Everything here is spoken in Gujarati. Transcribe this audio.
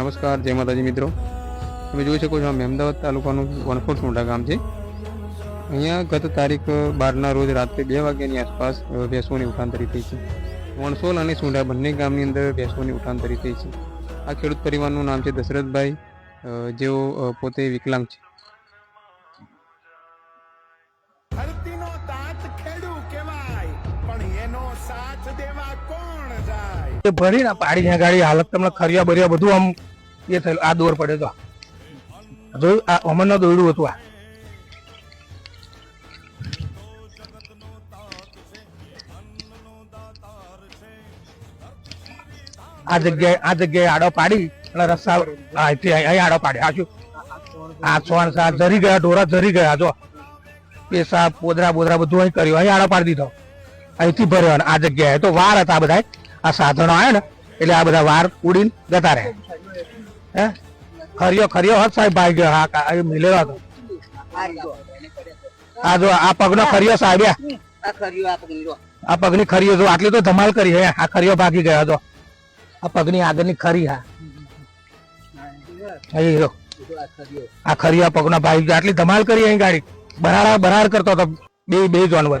નમસ્કાર જય માતાજી મિત્રો. તમે જોઈ શકો છો આ અમદાવાદ તાલુકાનું વનખોડ મોટા ગામ છે. અહીંયા ગત તારીખ બારના રોજ રાત્રે બે વાગ્યાની આસપાસ ભેંસોની ઉઠાંતરી થઈ છે. વણસોલ અને સુંડા બંને ગામની અંદર ભેંસોની ઉઠાંતરી થઈ છે. આ ખેડૂત પરિવારનું નામ છે દશરથભાઈ જેઓ પોતે વિકલાંગ છે. ભરી તાત ખેડૂ કહેવાય પણ એનો સાથ દેવા કોણ જાય? એ ભરીને પાડી ને ગાડી હાલત તમને ખરિયા બરિયા બધું આમ એ થયેલું. આ દોર પડે તો. જોયું આ અમરનો દોરડું હતું આ. આ જગ્યાએ આ જગ્યાએ આડો પાડી અને રસ્તા અહીં આડો પાડી આ શું? આ સોણ સા જરી ગયા, ઢોરા જરી ગયા, જો. પેશાબ પોદરા, બોદરા બધું અહીં કર્યું. અહીં આડો પાડી દીધો. અહીંથી ભર્યો આ જગ્યાએ. તો વાર હતા બધા આ સાધનો આવ્યા ને, એટલે આ બધા વાર ઉડીને જતા રહે હે? ખરિયો ખરિયો હત સાહેબ ભાઈ ગયો. હા મિલેલો હતો. આ જો આ પગનો ખરિયો સાહેબ આ પગની. ખરીઓ જો આટલી તો ધમાલ કરી હે. આ ખરીઓ ભાગી ગયો હતો આ પગની આગળની ખરી હા. આ ખર્યો આ ખરી આ પગનો ભાઈ ગયો. આટલી ધમાલ કરી અહીં ગાડી. બરાડા બરાડ કરતો હતો બે બે જાનવર